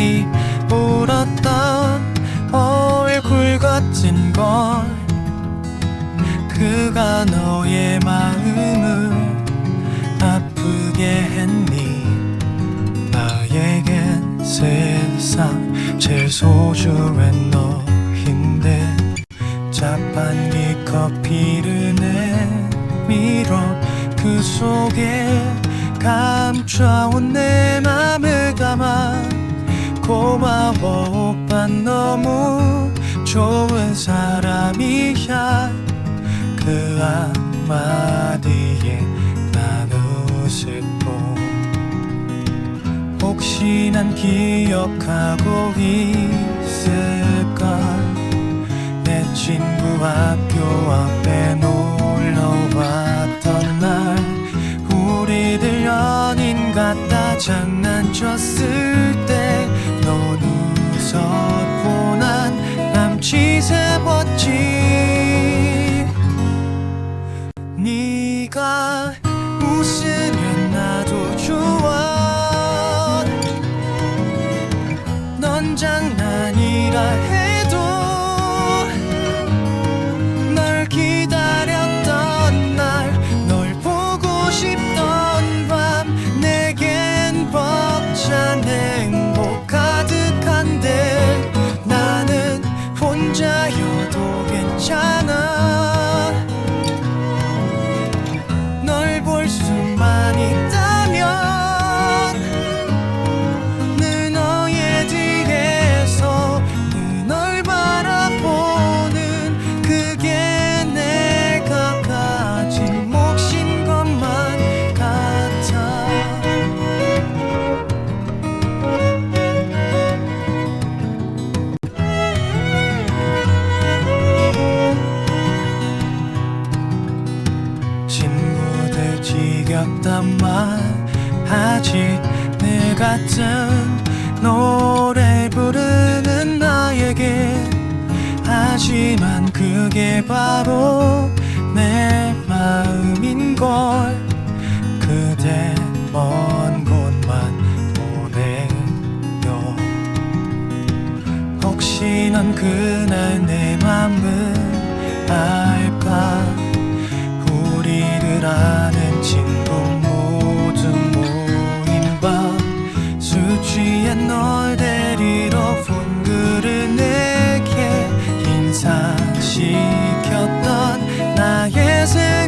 거니 울었던 얼굴 같은 걸. 그가 너의 마음을 아프게 했니? 나에겐 세상 제일 소중한 너인데. 자판기 커피를 내밀어 그 속에 감춰온 내 맘을 담아 고마워 오빠. 너무 좋은 사람이야. 그 한마디에 난 웃었고. 혹시 난 기억하고 있을까 내 친구 학교 앞에 놀러 왔던 날 우리들 연인 같다. 장난쳤을 남짓 해봤지 지겹단 말 하지. 늘 같은 노래 부르는 나에게. 하지만 그게 바로 내 마음인걸. 그대 먼 곳만 보내요. 혹시 넌 그날 내 나